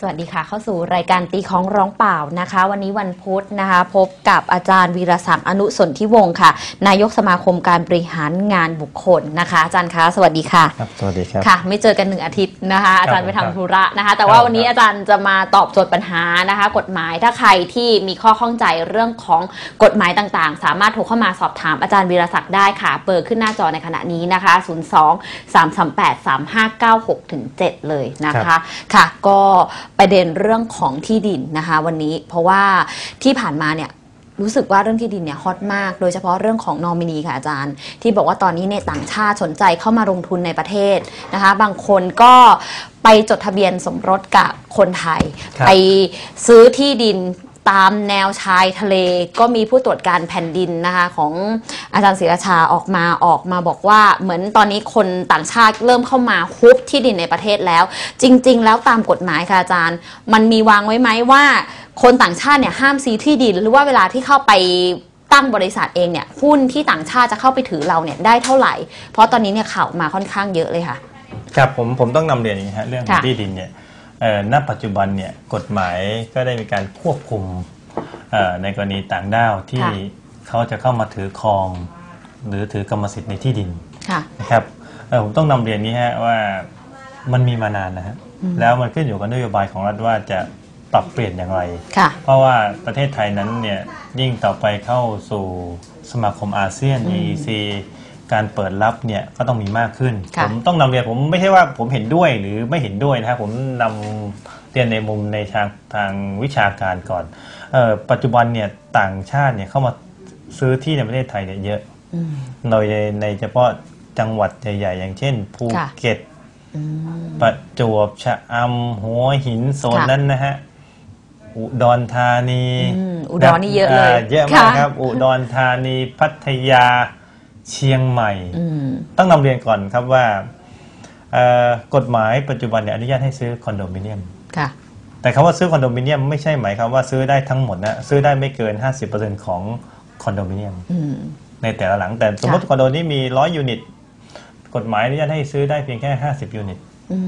สวัสดีค่ะ เข้าสู่รายการตีของร้องเปล่านะคะ วันนี้วันพุธนะคะ พบกับอาจารย์วีรศักดิ์อนุสนธิวงศ์ค่ะ นายกสมาคมการบริหารงานบุคคลนะคะ อาจารย์คะสวัสดีค่ะครับสวัสดีครับค่ะ ไม่เจอกันหนึ่งอาทิตย์นะคะ อาจารย์ไปครับทำธุระนะคะ แต่ว่าครับวันนี้อาจารย์จะมาตอบโจทย์ปัญหานะคะ กฎหมายถ้าใครที่มีข้อข้องใจเรื่องของกฎหมายต่างๆ สามารถโทรเข้ามาสอบถามอาจารย์วีรศักดิ์ได้ค่ะเปิดขึ้นหน้าจอในขณะนี้นะคะ 02 338 3596ถึง7เลยนะคะค่ะก็ประเด็นเรื่องของที่ดินนะคะ วันนี้เพราะว่าที่ผ่านมาเนี่ยรู้สึกว่าเรื่องที่ดินเนี่ยฮอตมาก โดยเฉพาะเรื่องของนอมินีค่ะอาจารย์ ที่บอกว่าตอนนี้เนี่ยต่างชาติสนใจเข้ามาลงทุนในประเทศนะคะ บางคนก็ไปจดทะเบียนสมรสกับคนไทยครับไปซื้อที่ดิน ตามแนวชายทะเลก็มีผู้ตรวจการแผ่นดินนะคะของอาจารย์ศิรชาออกมาออกมาบอกว่าเหมือนตอนนี้คนต่างชาติเริ่มเข้ามาฮุบที่ดินในประเทศแล้ว จริง ๆ แล้วตามกฎหมายค่ะอาจารย์ มันมีวางไว้ไหมว่า คนต่างชาติเนี่ยห้ามซื้อที่ดิน หรือว่าเวลาที่เข้าไปตั้งบริษัทเองเนี่ยหุ้นที่ต่างชาติจะเข้าไปถือเราเนี่ยได้เท่าไหร่ เพราะตอนนี้เนี่ยข่าวมาค่อนข้างเยอะเลยค่ะ ครับผมผมต้องนำเรียนอย่างนี้ฮะเรื่องของค่ะที่ดินเนี่ยเอ่อ ณปัจจุบันเนี่ยกฎหมายก็ได้มีการควบคุมเอ่อในกรณีต่างด้าวที่ค่ะเขาจะเข้ามาถือครอง หรือถือกรรมสิทธิ์ในที่ดินค่ะนะครับเอ่อผมต้องนำเรียนนี้ฮะว่ามันมีมานานนะฮะแล้วมันขึ้นอยู่กับนโยบายของรัฐว่าจะปรับเปลี่ยนอย่างไรค่ะเพราะว่าประเทศไทยนั้นเนี่ยยิ่งต่อไปเข้าสู่สมาคมอาเซียน EEC การเปิดรับเนี่ยก็ต้องมีมากขึ้น ค่ะ ผมต้องนำเรียนผมไม่ใช่ว่าผมเห็นด้วยหรือไม่เห็นด้วยนะครับผมนำเรียนในมุมในทางทางวิชาการก่อนเออปัจจุบันเนี่ยต่างชาติเนี่ยเข้ามาซื้อที่ในประเทศไทยเนี่ยเยอะอืม โดยในในเฉพาะจังหวัดใหญ่ๆ อย่างเช่นภูค่ะ เก็ต อืม ประจวบชะอำหัวหินโซนค่ะนั้นนะฮะ อุดรธานีอืมอุดรนี่เยอะเลยเยอะมากค่ะ ครับ อุดรธานีพัทยา เชียงใหม่อืมต้องนำเรียนก่อนครับว่าเอ่อกฎหมายปัจจุบันเนี่ยอนุญาตให้ซื้อคอนโดมิเนียมค่ะแต่คำว่าซื้อคอนโดมิเนียมไม่ใช่หมายความว่าซื้อได้ทั้งหมดนะซื้อได้ไม่เกิน 50%ของคอนโดมิเนียมอืมในแต่ละหลังแต่สมมติค่ะคอนโดนี้มี 100 ยูนิต กฎหมายอนุญาตให้ซื้อได้เพียงแค่ 50 ยูนิตอื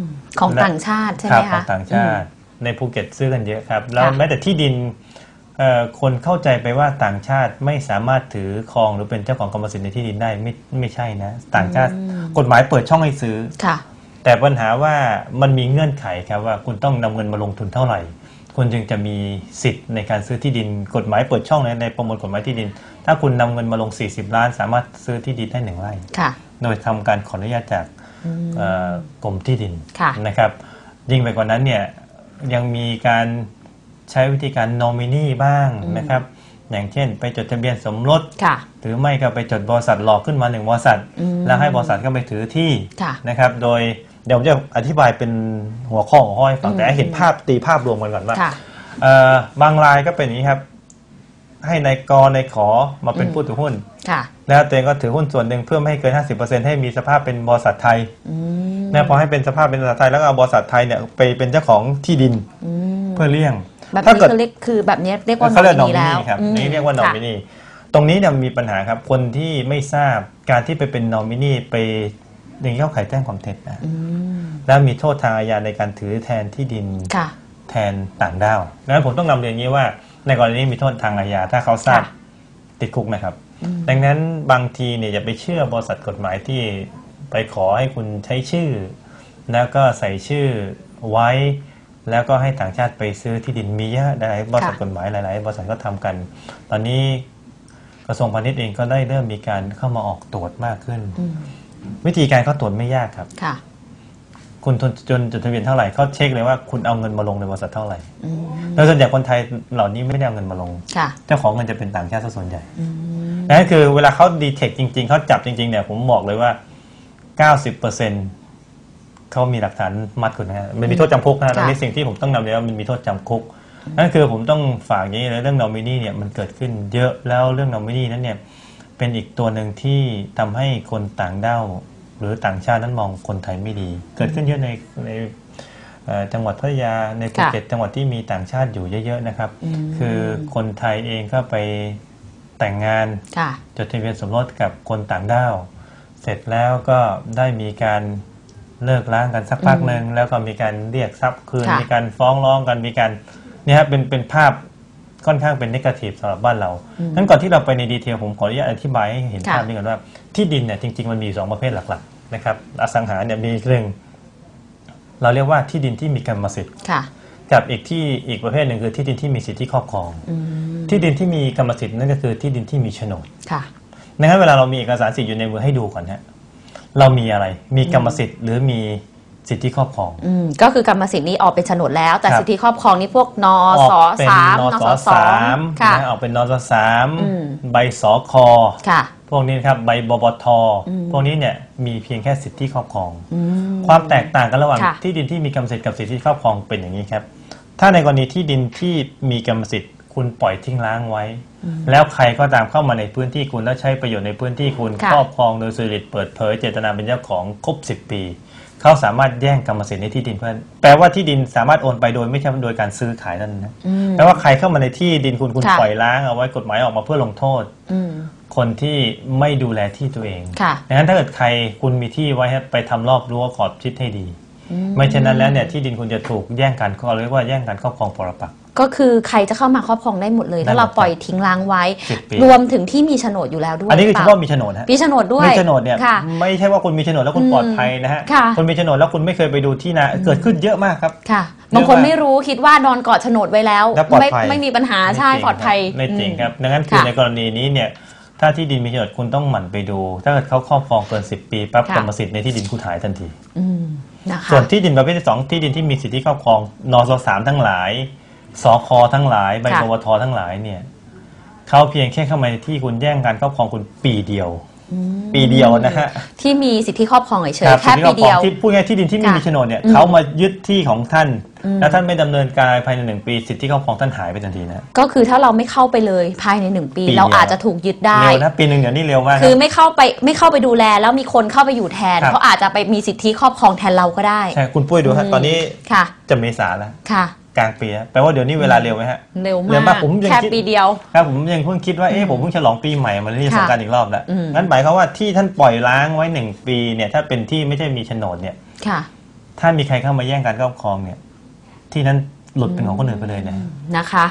มของและต่างชาติใช่ไหคมรัคะของต่างชาติ ในภูเก็ตซื้อกันเยอะครับ แล้วค่ะแม้แต่ที่ดินเอ่อ คนเข้าใจไปว่าต่างชาติไม่สามารถถือครองหรือเป็นเจ้าของกรรมสิทธิ์ในที่ดินได้ไม่ไม่ใช่นะ ต่างชาติอืมกฎหมายเปิดช่องให้ซื้อค่ะ แต่ปัญหาว่ามันมีเงื่อนไขครับว่าคุณต้องนำเงินมาลงทุนเท่าไหร่คุณจึงจะมีสิทธิ์ในการซื้อที่ดิน กฎหมายเปิดช่องในในประมวลกฎหมายที่ดิน ถ้าคุณนำเงินมาลง 40 ล้าน สามารถซื้อที่ดินได้หนึ่งไร่ค่ะโดยทำการขออนุญาตจากอืมเอ่อกรมที่ดินค่ะนะครับ ยิ่งไปกว่านั้นเนี่ยยังมีการ ใช้วิธีการนอมินีบ้างนะครับ อย่างเช่น ไปจดทะเบียนสมรสค่ะหรือไม่ก็ไปจดบริษัทหลอกขึ้นมาหนึ่งบริษัทอืมแล้วให้บริษัทก็ไปถือที่ค่ะนะครับ โดยเดี๋ยวผมจะอธิบายเป็นหัวข้อหัวข้อให้ฟังอืมแต่ให้เห็นภาพตีภาพรวมกันก่อนว่าค่ะเอ่อบางรายก็เป็นอย่างนี้ครับ ให้ในายกในายขอมาเป็นอืมผู้ถือหุ้น ค่ะแล้วตัวเองก็ถือหุ้นส่วนหนึ่งเพื่อไม่ให้เกิน 50%ให้มีสภาพเป็นบริษัทไทยอืมนะพอให้เป็นสภาพเป็นบริษัทไทยแล้วก็เอาบริษัทไทยเนี่ยไปเป็นเจ้าของที่ดินอืมเพื่อเลี่ยงแบบถ้านี้เกิดคือเรียกคือแบบนี้เรียกว่าเขาเรียกนอมิมินีนีแล้วครับอืมนี่เรียกว่านอค่ะมินีตรงนี้เนี่ยมีปัญหาครับคนที่ไม่ทราบการที่ไปเป็นนอมินีไปอย่างนี้เข้าข่ายแจ้งความเท็จนะอืมแล้วมีโทษทางอาญาในการถือแทนที่ดินค่ะแทนต่างด้าวดังนั้นผมต้องนำเรียนอย่างนี้ว่า ในกรณีนี้มีโทษทางอาญาถ้าเขาทราบค่ะติดคุกนะครับอืม ดังนั้นบางทีเนี่ยอย่าไปเชื่อบริษัทกฎหมายที่ไปขอให้คุณใช้ชื่อ แล้วก็ใส่ชื่อไว้ แล้วก็ให้ต่างชาติไปซื้อที่ดินมีเยอะหลายบริษัทกฎหมายหลาย ๆ บริษัทก็ทำกัน ตอนนี้กระทรวงพาณิชย์เองก็ได้เริ่มมีการเข้ามาออกตรวจมากขึ้นอืมวิธีการเขาตรวจไม่ยากครับค่ะคุณทุนจนจดทะเบียนเท่าไหร่เขาเช็คเลยว่าคุณเอาเงินมาลงในบริษัทเท่าไหร่อืมโดยส่วนใหญ่คนไทยเหล่านี้ไม่ได้เอาเงินมาลงค่ะเจ้าของเงินจะเป็นต่างชาติซะส่วนใหญ่อืม นั่นคือเวลาเขาดีเทคจริง ๆ เขาจับจริง ๆ เนี่ย ผมบอกเลยว่า 90%เขามีหลักฐานมัดคุณนะฮะมันมีโทษจำคุกนะฮะตอนนี้สิ่งที่ผมต้องนำเรียนว่ามันมีโทษจำคุก นั่นคือผมต้องฝากอย่างนี้เลยเรื่องนอมินีเนี่ยมันเกิดขึ้นเยอะแล้วเรื่องนอมินีนั้นเนี่ยเป็นอีกตัวหนึ่งที่ทำให้คนต่างด้าวหรือต่างชาตินั้นมองคนไทยไม่ดี เกิดขึ้นเยอะในในเอ่อจังหวัดพัทยาในภูเก็ตจังหวัดที่มีต่างชาติอยู่เยอะๆนะครับอืมคือคนไทยเองก็ไป แต่งงานค่ะจดทะเบียนสมรสกับคนต่างด้าว เสร็จแล้วก็ได้มีการเลิกล้างกันสักพักอืมหนึ่งแล้วก็มีการเรียกทรัพย์คืนค่ะมีการฟ้องร้องกันมีการเนี่ยฮะเป็นเป็นภาพค่อนข้างเป็นนกาทีฟสำหรับบ้านเรางั้นก่อนที่เราไปในดีเทลผมขออนุญาตอธิบายให้เห็นค่ะภาพนี้ก่อนว่า ที่ดินเนี่ยจริง ๆ มันมีอยู่สองประเภทหลักๆนะครับอสังหาเนี่ยมีเรื่องเราเรียกว่าที่ดินที่มีกรรมสิทธิ์ค่ะ กับอีกที่อีกประเภทหนึ่งคือที่ดินที่มีสิทธิครอบครองอืมที่ดินที่มีกรรมสิทธิ์นั่นก็คือที่ดินที่มีโฉนดค่ะดังนั้นเวลาเรามีเอกสารสิทธิ์อยู่ในมือให้ดูก่อนฮะเรามีอะไร มีกรรมสิทธิ์หรือมีสิทธิครอบครองอืมก็คือกรรมสิทธิ์นี้ออกเป็นโฉนดแล้ว แต่ครับสิทธิครอบครองนี่พวกนอสอกเป็นสามนนสสสอสางมค่ะนะออกเป็นนสสามอืมใบสคค่ะ พวกนี้นะครับใบบปทอืมพวกนี้เนี่ยมีเพียงแค่สิทธิครอบครองอืมความแตกต่างกันระหว่างค่ะที่ดินที่มีกรรมสิทธิ์กับสิทธิครอบครองเป็นอย่างนี้ครับ ถ้าในกรณีที่ดินที่มีกรรมสิทธิ์คุณปล่อยทิ้งร้างไว้ แล้วใครก็ตามเข้ามาในพื้นที่คุณแล้วใช้ประโยชน์ในพื้นที่คุณค่ะครอบครองโดยสุจริตเปิดเผยเจตนาเป็นเจ้าของครบ 10 ปี เขาสามารถแย่งกรรมสิทธิ์ในที่ดินเพื่อนแปลว่าที่ดินสามารถโอนไปโดยไม่ใช่โดยการซื้อขายนั่นนะอืมแปลว่าใครเข้ามาในที่ดินคุณคุณค่ะปล่อยล้างเอาไว้กฎหมายออกมาเพื่อลงโทษอืมคนที่ไม่ดูแลที่ตัวเองค่ะดังนั้นถ้าเกิดใครคุณมีที่ไว้ให้ไปทำรอบรั้วขอบชิดให้ดีอืไม่เช่นนั้นแล้วเนี่ยที่ดินคุณจะถูกแย่งกันเขาเรียกว่าแย่งกันครอบครองปรปักษ์ ก็คือใครจะเข้ามาครอบครองได้หมดเลยได้ถ้าเราหมดปล่อยทิ้งร้างไว้สิบปี รวมถึงที่มีโฉนดอยู่แล้วด้วยอันนี้คือหเฉรืพาะปล่มีโฉนดฮะมีโฉนดด้วยมีโฉนดเนี่ยค่ะ ไม่ใช่ว่าคุณมีโฉนดแล้วคุณอืมปลอดภัยนะฮะค่ะ คุณมีโฉนดแล้วคุณไม่เคยไปดูที่นาเกิดขึ้นเยอะมากครับ ค่ะเรียกว่าบางคนไม่รู้คิดว่านอนกอดโฉนดไว้แล้วแล้วปลอดไม่ภัยไม่มีปัญหาใช่ไม่จริงปลอดภัยครับไม่จริงอืมครับดังนั้นคือค่ะในกรณีนี้เนี่ยถ้าที่ดินมีโฉนดคุณต้องหมั่นไปดู ถ้าเกิดเขาครอบครองเกิน 10 ปีปั๊บค่ะ กรรมสิทธิ์ในที่ดินคุณหายทันที อืมนะคะ ส่วนที่ดินประเภทที่สองที่ดินที่มีสิทธิครอบครองนสสามทั้งหลาย สคทั้งหลายใบค่ะปวททั้งหลายเนี่ยเขาเพียงแค่เข้ามาในที่คุณแย่งการครอบครองคุณปีเดียวอืมปีเดียวนะฮะที่มีสิทธิครอบครองเฉยรับๆแค่สิทธิปีครอบครเดีองยวที่พูดง่ายๆที่ดินที่ไม่ค่ะมีโฉนดเนี่ยอืมเขามายึดที่ของท่านอืมแล้วท่านไม่ดำเนินการภายในหนึ่งปี สิทธิครอบครองท่านหายไปทันทีนะก็คือถ้าเราไม่เข้าไปเลยภายในหนึ่งปีปีเดียวเราอาจจะถูกยึดได้เร็วนะปีหนึ่งเดี๋ยวนี้เร็วมากคือนะไม่เข้าไปไม่เข้าไปดูแล แล้วมีคนเข้าไปอยู่แทนครับเขาอาจจะไปมีสิทธิครอบครองแทนเราก็ได้ใช่คุณปุ้ยดูฮะอืมตอนนี้ค่ะจะเมษาแล้วค่ะ กลางปีแล้วแปลว่าเดี๋ยวนี้เวลาเร็วไหมฮะเร็วเร็วมามากกผมยังแค่คิดปีเดียวครับผมยังเพิ่งคิดว่าเอ๊ะผมเพิ่งฉลองปีใหม่มาเรียนค่ะสงกรารอีกรอบแล้วอืมนั่นหมายความว่าที่ท่านปล่อยล้างไว้หนึ่งปีเนี่ยถ้าเป็นที่ไม่ใช่มีโฉนดเนี่ยค่ะถ้ามีใครเข้ามาแย่งการครอบครองเนี่ย ที่นั้นหลุดเป็นของคนอื่นไปเลยนะนะคะ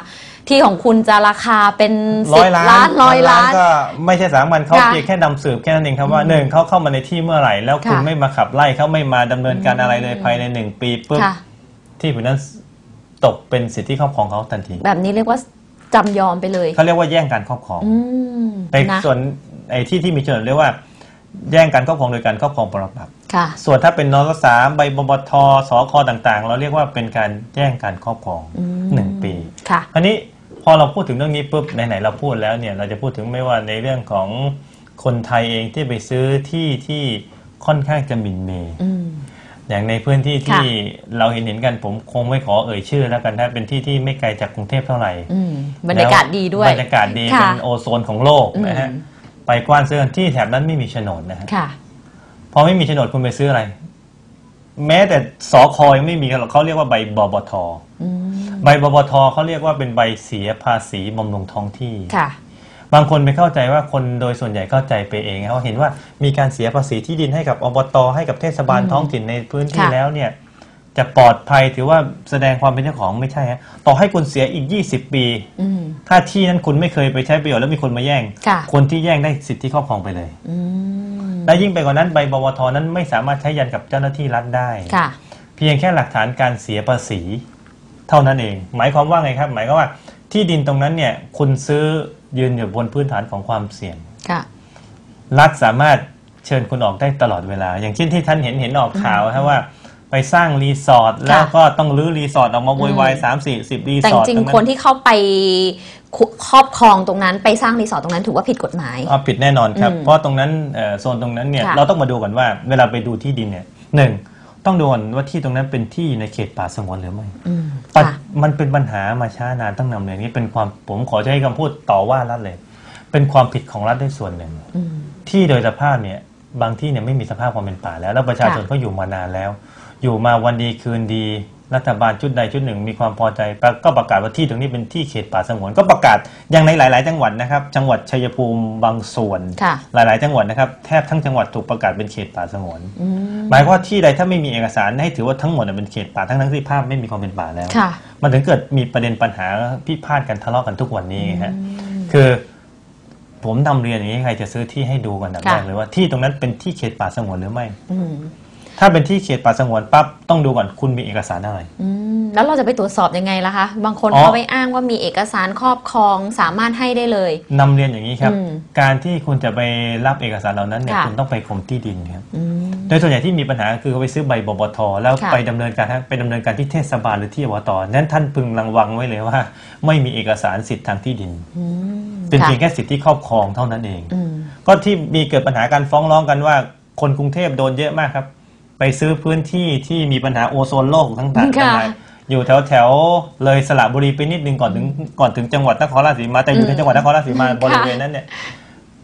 ที่ของคุณจะราคาเป็นร้สิอบยล้านล้านร้อยล้านก็ไม่ใช่สามัญเขาค่ะเพียงแค่นำสืบแค่นั้นเองครับว่าหนึ่งเขาเข้ามาในที่เมื่อไหร่ แล้วคุณค่ะไม่มาขับไล่เขาไม่มาดำเนินการอะไรเลยอืมภายในหนึ่งปีปุ๊บค่ะที่ผืนนั้น ตกเป็นสิทธิครอบครองเขาทันที แบบนี้เรียกว่าจำยอมไปเลยเขาเรียกว่าแย่งการครอบครองอืมในนะส่วนไอ้ที่ที่มีโฉนดเรียกว่า แย่งการครอบครองโดยการครอบครองปรปักษ์ค่ะ ส่วนถ้าเป็นนสสามใบบปทสคต่างๆ เราเรียกว่าเป็นการแย่งการครอบครองอืม หนึ่งปี ค่ะคราวนี้พอเราพูดถึงเรื่องนี้ปุ๊บไหนๆเราพูดแล้วเนี่ยเราจะพูดถึงไม่ว่าในเรื่องของคนไทยเองที่ไปซื้อที่ที่ค่อนข้างจะหมิ่นเมย์ อืม อย่างในพื้นที่ที่เราเห็นเห็นๆกันผมคงไม่ขอเอ่ยชื่อแล้วกันถ้าเป็นที่ที่ไม่ไกลจากกรุงเทพเท่าไหร่อืมบรรยากาศดีด้วยบรรยากาศดีค่ะเป็นโอโซนของโลกนะฮะอืมไปกว้านซื้อกันที่แถบนั้นไม่มีโฉนดนะฮะค่ะพอไม่มีโฉนดคุณไปซื้ออะไร แม้แต่สอคอยังไม่มีหรอกเขาเรียกว่าใบบปทอืมใบบปทเขาเรียกว่าเป็นใบเสียภาษีบำรุงท้องที่ค่ะ บางคนไปเข้าใจว่าคนโดยส่วนใหญ่เข้าใจไปเองเขาเห็นว่ามีการเสียภาษีที่ดินให้กับอบตให้กับเทศบาลอืมท้องถิ่นในพื้นที่ค่ะแล้วเนี่ยจะปลอดภัยถือว่าแสดงความเป็นเจ้าของไม่ใช่ฮะต่อให้คุณเสียอีก 20 ปีอืมถ้าที่นั้นคุณไม่เคยไปใช้ประโยชน์แล้วมีคนมาแย่งค่ะคนที่แย่งได้สิทธิครอบครองไปเลยอืมและยิ่งไปกว่านั้นใบบวทนั้นไม่สามารถใช้ยันกับเจ้าหน้าที่รัฐได้ค่ะเพียงแค่หลักฐานการเสียภาษี เท่านั้นเอง หมายความว่าไงครับ หมายความว่าที่ดินตรงนั้นเนี่ยคุณซื้อ ยืนอยู่บนพื้นฐานของความเสี่ยงค่ะรัฐสามารถเชิญคุณออกได้ตลอดเวลา อย่างเช่นที่ท่านเห็นเห็นออกข่าวครับว่าไปสร้างรีสอร์ทแล้วก็ต้องรื้อรีสอร์ทออกมาโวยวายสามสี่สิบรีแต่สอร์ทจริงตรงๆคนที่เข้าไปคุครอบครองตรงนั้นไปสร้างรีสอร์ทตรงนั้นถือว่าผิดกฎหมายอ๋อผิดแน่นอนครับอืมเพราะตรงนั้นเอ่อโซนตรงนั้นเนี่ยค่ะเราต้องมาดูก่อนว่า เวลาไปดูที่ดินเนี่ยหนึ่ง ต้องดูก่อนว่าที่ตรงนั้นเป็นที่ในเขตป่าสงวนหรือไม่อืมปัจค่ะมันเป็นปัญหามาช้านานตั้งนานเลยนี่เป็นความผมขอใช้คำพูดต่อว่ารัฐเลย เป็นความผิดของรัฐด้วยส่วนหนึ่งอืมที่โดยสภาพเนี่ย บางที่เนี่ยไม่มีสภาพความเป็นป่าแล้ว แล้วประชาชนค่ะก็อยู่มานานแล้ว อยู่มาวันดีคืนดี รัฐบาลชุดใดชุดหนึ่งมีความพอใจประก็ประกาศว่าที่ตรงนี้เป็นที่เขตป่าสงวน ก็ประกาศอย่างในหลาย ๆ จังหวัดนะครับ จังหวัดชัยภูมิบางส่วนค่ะหลาย ๆ จังหวัดนะครับแทบทั้งจังหวัดถูกประกาศเป็นเขตป่าสงวนอืมหมายความว่าที่ใดถ้าไม่มีเอกสารให้ถือว่าทั้งหมดน่ะเป็นเขตป่าทั้งทั้งๆที่ภาพไม่มีความเป็นป่าแล้วค่ะมันถึงเกิดมีประเด็นปัญหาพิพาทกันทะเลาะกันทุกวันนี้ฮะคือผมนำเรียนอย่างนี้ใครจะซื้อที่ให้ดูกันอันดับค่ะแรกเลยว่าที่ตรงนั้นเป็นที่เขตป่าสงวนหรือไม่อืม ถ้าเป็นที่เขตป่าสงวนปั๊บต้องดูก่อนคุณมีเอกสารอะไร อืมแล้วเราจะไปตรวจสอบยังไงล่ะคะ บางคนอ๋อ เขาไปอ้างว่ามีเอกสารครอบครองสามารถให้ได้เลย นำเรียนอย่างนี้ครับ อืมการที่คุณจะไปรับเอกสารเหล่านั้นเนี่ยค่ะ คุณต้องไปกรมที่ดินครับอืม โดยส่วนใหญ่ที่มีปัญหาคือเขาไปซื้อใบบปทแล้วค่ะ ไปดำเนินการไปดำเนินการที่เทศบาลหรือที่อบตนั้นท่านพึงระวังไว้เลยว่า ไม่มีเอกสารสิทธิ์ทางที่ดิน อืมเป็นค่ะเพียงแค่สิทธิครอบครองเท่านั้นเอง อืม ก็ที่มีเกิดปัญหาการฟ้องร้องกันว่า คนกรุงเทพโดนเยอะมากครับ ไปซื้อพื้นที่ที่มีปัญหาโอโซนโลกทั้งต่างค่ะๆอยู่แถวแถวๆเลยสระบุรีไปนิดนึงก่อนถึงก่อนถึงจังหวัดนครราชสีมาแต่อยู่ในจังหวัดนครราชสีมาบริเวณนั้นเนี่ย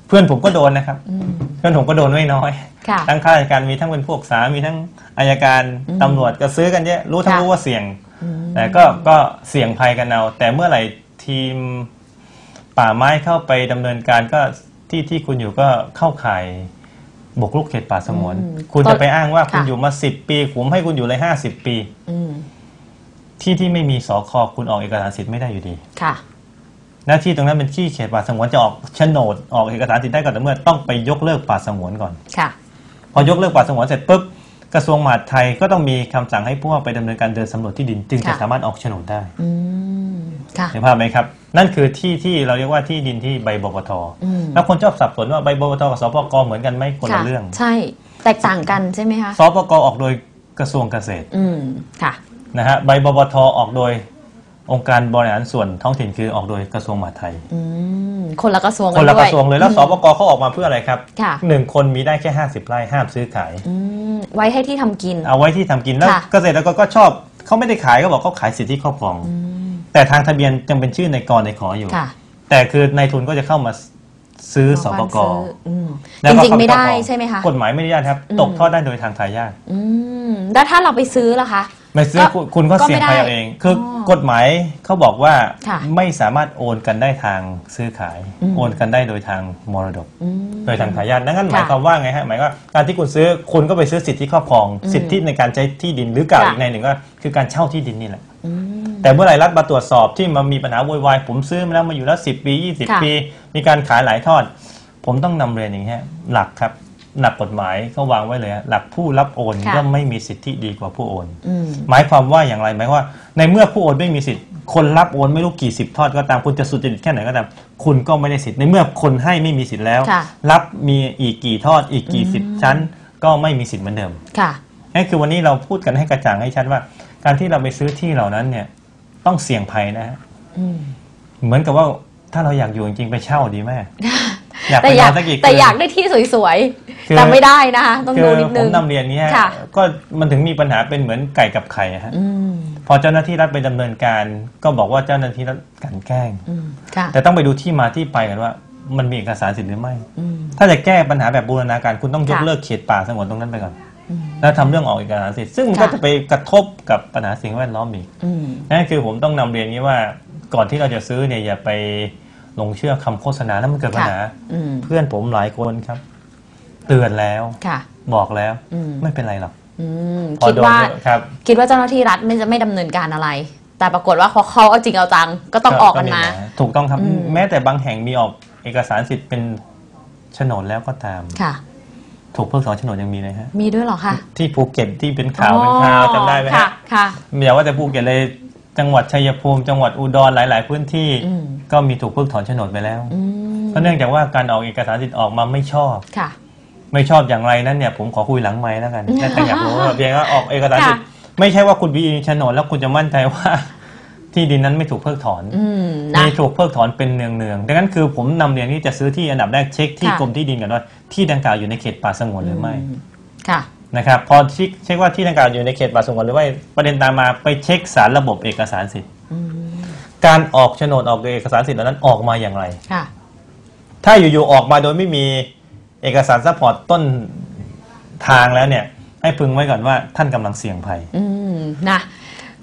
เพื่อนผมก็โดนนะครับอืมเพื่อนผมก็โดนไม่น้อยค่ะทั้งข้าราชการมีทั้งเป็นพวกสามีทั้งอายการอืมตำรวจก็ซื้อกันเยอะรู้ทั้งค่ะรู้ว่าเสี่ยงอืมแต่ก็ก็เสี่ยงภัยกันเอาแต่เมื่อไหร่ทีมป่าไม้เข้าไปดำเนินการก็ที่ที่คุณอยู่ก็เข้าข่าย บุกรุกเขตป่าสงวนอืมคุณจะไปอ้างว่าคุณค่ะอยู่มาสิบปี ผมให้คุณอยู่เลยห้าสิบปีอืมที่ที่ไม่มีสอคอคุณออกเอกสารสิทธิ์ไม่ได้อยู่ดีค่ะ หน้าที่ตรงนั้นเป็นที่เขตป่าสงวนจะออกโฉนดออกเอกสารสิทธิ์ได้ก่อนแต่เมื่อต้องไปยกเลิกป่าสงวนก่อนค่ะ พอยกเลิกป่าสงวนเสร็จปุ๊บกระทรวงมหาดไทยก็ต้องมีคำสั่งให้ผู้ว่าไปดำเนินการเดินสำรวจที่ดิน จึงจะค่ะสามารถออกโฉนดได้อืม ค่ะ เห็นภาพไหมครับ นั่นคือที่ที่เราเรียกว่าที่ดินที่ใบบปทอืมแล้วคนชอบสับสนว่าใบบปทกับสปกเหมือนกันไหมคนละเรื่อง ใช่ แตกต่างกันใช่ไหมคะสปกออกโดยกระทรวงเกษตร อืมค่ะนะฮะใบบปทออกโดยองค์การบริหารส่วนท้องถิ่นคือออกโดยกระทรวงมหาดไทยอืมคนละกระทรวงคนละด้กวระทรวงเลยแล้วสปกเขาออกมาเพื่ออะไรครับค่ะหนึ่งคนมีได้แค่ 50ไร่ห้ามซื้อขายอืมไว้ให้ที่ทำกิน เอาไว้ที่ทำกินแล้วค่ะเกษตรกรก็ชอบเขาไม่ได้ขายก็บอกเขาขายสิทธิครอบครองอืม แต่ทางทะเบียนยังเป็นชื่อในกรในขออยู่ ค่ะแต่คือนายทุนก็จะเข้ามาซื้อสปกซื้ออืมแล้วจก็ริงๆไม่ได้ครอบครองใช่ไหมคะ กฎหมายไม่อนุญาตครับ อืม ตกทอดได้โดยทางทายาทอืมแล้วถ้าเราไปซื้อล่ะคะ ไม่ซื้อก็คุณคุณก็ก็เสี่ยงไม่ได้ภัยเอาเอง คือออกฎหมายเขาบอกว่าค่ะไม่สามารถโอนกันได้ทางซื้อขาย อืม โอนกันได้โดยทางมรดก อืม โดยทางทายาทนั่นหมายค่ะความว่าไงฮะหมายว่าการที่คุณซื้อคุณก็ไปซื้อสิทธิครอบครองอืมสิทธิในการใช้ที่ดินหรือกล่าวค่ะ อีกในหนึ่งก็คือการเช่าที่ดินนี่แหละ อืม แต่เมื่อไหร่รัฐมาตรวจสอบที่มามีปัญหาโวยวายผมซื้อมาแล้วมาอยู่แล้วสิปี ค่ะ20 ปี มีการขายหลายทอด ผมต้องนำเรียนอย่างนี้ฮะหลักครับ หลักกฎหมายเขาวางไว้เลยฮะหลักผู้รับโอนค่ะก็ไม่มีสิทธิดีกว่าผู้โอนอืมหมายความว่าอย่างไรหมายความว่า ในเมื่อผู้โอนไม่มีสิทธิ์ คนรับโอนไม่รู้กี่สิบทอดก็ตามคุณจะสุจริตแค่ไหนก็ตามคุณก็ไม่ได้สิทธิ์ในเมื่อคนให้ไม่มีสิทธิ์แล้วค่ะรับมีอีกกี่ทอดอีกกี่สิบชั้น ก็ไม่มีสิทธิ์เหมือนเดิมค่ะนั่นคือวันนี้เราพูดกันให้กระจ่างให้ชัดว่า การที่เราไปซื้อที่เหล่านั้นเนี่ยต้องเสี่ยงภัยนะฮะอืมเหมือนกับว่าถ้าเราอยากอยู่จริงๆไปเช่าดีไหมอยาก แต่ไปอนยาอกนสักกี่คืนแต่อยากได้ที่สวยคือๆแต่ไม่ได้นะคะต้องคืดูอนิดผนึมงนำเรียนนี้ฮะค่ะก็มันถึงมีปัญหาเป็นเหมือนไก่กับไข่อะฮะอืมพอเจ้าหน้าที่รัฐไปดำเนินการ ก็บอกว่าเจ้าหน้าที่รัฐกลันแกล้งอืมค่ะแต่ต้องไปดูที่มาที่ไปกันว่ามันมีเอกสารสิทธิ์หรือไม่อืมถ้าจะแก้ปัญหาแบบบูรณาการคุณต้องยกค่ะเลิกเขตป่าสงวนตรงนั้นไปก่อนอืมแล้วทำเรื่องออกเอกสารสิทธิ์ซึ่งมันก็ค่ะจะไปกระทบกับปัญหาสิ่งแวดล้อมอีกอืมนั่นคือผมต้องนำเรียนนี้ว่าก่อนที่เราจะซื้อเนี่ยอย่าไป หลงเชื่อคำโฆษณาแล้วมันเกิดปัญหาอืมเพื่อนผมหลายคนครับ เตือนแล้วค่ะบอกแล้วอืมไม่เป็นไรหรอกอืมพอคิดโดนว่าครับคิดว่าเจ้าหน้าที่รัฐไม่จะไม่ดำเนินการอะไร แต่ปรากฏว่าพอเขาเอาจริงเอาจังก็ต้องออกกันมาปัญหถูกต้องครับอืมแม้แต่บางแห่งมีออกเอกสารสิทธิ์เป็นโฉนดแล้วก็ตามค่ะ ถูกเพิกถอนโฉนดยังมีเลยฮะ มีด้วยเหรอคะที่ภูเก็ตที่เป็นข่าวเป็นข่าวจำได้ไหมค่ะฮะค่ะอย่าว่าแต่ภูเก็ตเลย จังหวัดชัยภูมิ จังหวัดอุดรหลาย ๆ พื้นที่อืม ก็มีถูกเพิกถอนโฉนดไปแล้ว อืมก็เนื่องจากว่าการออกเอกสารสิทธิ์ออกมาไม่ชอบ ค่ะ ไม่ชอบอย่างไรนั้นเนี่ยผมขอคุยหลังไม้แล้วกันถ้าใครอยากรู้ว่าเพียงว่าออกเอกสารสิทธิ์ไม่ใช่ว่าคุณมีโฉนดแล้วคุณจะมั่นใจว่า ที่ดินนั้นไม่ถูกเพิกถอน อืมนะ มีถูกเพิกถอนเป็นเนืองๆ ดังนั้นคือผมนำเรียนที่จะซื้อที่อันดับแรกเช็คที่ค่ะ กรมที่ดินกันว่าที่ดังกล่าวอยู่ในเขตป่าสงวนหรือไม่มค่ะ นะครับพอเช็คเช็คว่าที่ดังกล่าวอยู่ในเขตป่าสงวนหรือไม่ประเด็นตามมาไปเช็คสารระบบเอกสารสิทธิ์อืมการออกโฉนดออกเอกสารสิทธิ์เหล่านั้นออกมาอย่างไรค่ะถ้าอยู่ๆออกมาโดยไม่มีเอกสารซัพพอร์ตต้นทางแล้วเนี่ย ให้พึงไว้ก่อนว่าท่านกำลังเสี่ยงภัยอืมนะ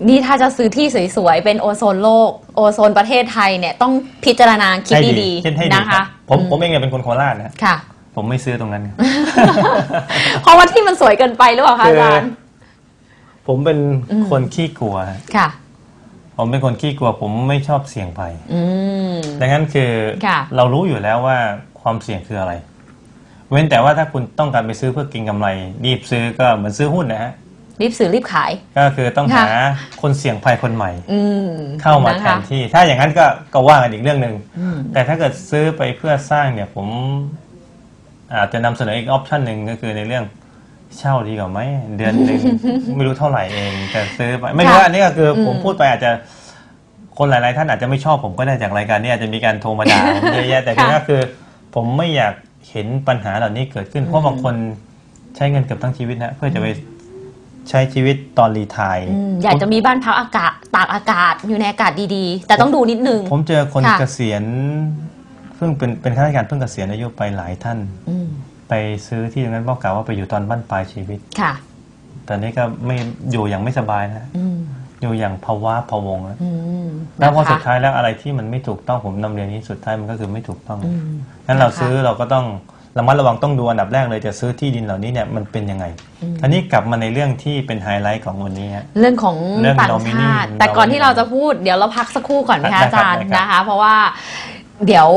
นี่ถ้าจะซื้อที่สวยๆ เป็นโอโซนโลก โอโซนประเทศไทยเนี่ยต้องพิจารณาคิดให้ดีคิดให้ๆดีนะครัคะบผมผมเองเนี่ยเป็นคนโคราชนะค่ะ ผมไม่ซื้อตรงนั้นครับ เพราะว่าที่มันสวยเกินไปหรือเปล่าคะอาจารย์ ผมเป็นอืม คนขี้กลัวฮะค่ะ ผมเป็นคนขี้กลัว ผมไม่ชอบเสี่ยงภัย อืม ดังนั้นคือค่ะ เรารู้อยู่แล้วว่าความเสี่ยงคืออะไร เว้นแต่ว่าถ้าคุณต้องการไปซื้อเพื่อเกินกำไร รีบซื้อก็เหมือนซื้อหุ้นนะฮะ รีบซื้อรีบขาย ก็คือต้องค่ะหาคนเสี่ยงภัยคนใหม่ อืมเข้ามาะแทคะนที่ ถ้าอย่างนั้นก็ก็ว่ากันอีกเรื่องหนึ่ง อืม แต่ถ้าเกิดซื้อไปเพื่อสร้างเนี่ยผม อาจจะนำเสนออีกออปชันหนึ่งก็คือในเรื่องเช่าดีกว่าไหมเดือนหนึ่งไม่รู้เท่าไหร่เองแต่ซื้อไปไม่รู้ค่ะว่าอันนี้ก็คืออมผมพูดไปอาจจะคนหลายๆท่านอาจจะไม่ชอบผมก็ได้จากรายการนี้อาจจะมีการโทรมาด่าผมเยอะแยะแต่คือก็คือ ผมไม่อยากเห็นปัญหาเหล่านี้เกิดขึ้น เพราะบางคนใช้เงินเกือบทั้งชีวิตนะเพื่อจะไปใช้ชีวิตตอนรีไทายอืมอยากจะมีบ้านพักอากาศตากอากาศอยู่ในอากาศดีๆ แต่ต้องดูนิดนึง ผมเจอคนค่ะเกษียณ เพิ่งเป็นเป็นข้าราชการเพิ่งเกษียณอายุไปหลายท่าน อืมไปซื้อที่ตรงนั้นเพราะกล่าวว่าไปอยู่ตอนบั้นปลายชีวิต ค่ะตอนนี้ก็ไม่อยู่อย่างไม่สบายนะอืมอยู่อย่างภาวะพะวงนะอืมแล้วพอนะคะสุดท้ายแล้วอะไรที่มันไม่ถูกต้องผมนำเรียนนี้สุดท้ายมันก็คือไม่ถูกต้อง อืม งั้นเรานะคะซื้อเราก็ต้องระมัดระวังต้องดูอันดับแรกเลยจะซื้อที่ดินเหล่านี้เนี่ยมันเป็นยังไงอันนี้กลับมาในเรื่องที่เป็นไฮไลท์ของวันนี้ฮะ เรื่องของเรื่องต่าง nominee ชาติ แต่ก่อนที่เราจะพูดเดี๋ยวเราพักสักครู่ก่อนไหมได้คะครับอาจารย์ได้ครับ นะคะ เพราะว่า เดี๋ยว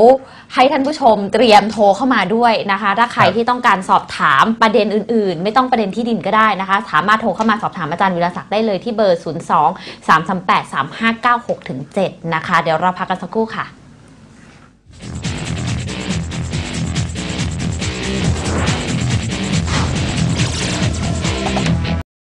ให้ท่านผู้ชมเตรียมโทรเข้ามาด้วยนะคะ ถ้าใครครับ ที่ต้องการสอบถามประเด็นอื่นๆ ไม่ต้องประเด็นที่ดินก็ได้นะคะ สามารถโทรเข้ามาสอบถามอาจารย์วิรศักดิ์ได้เลยที่เบอร์ 0 2 3 3 8 3 5 9 6ถึง7นะคะ เดี๋ยวเราพักกันสักครู่ค่ะ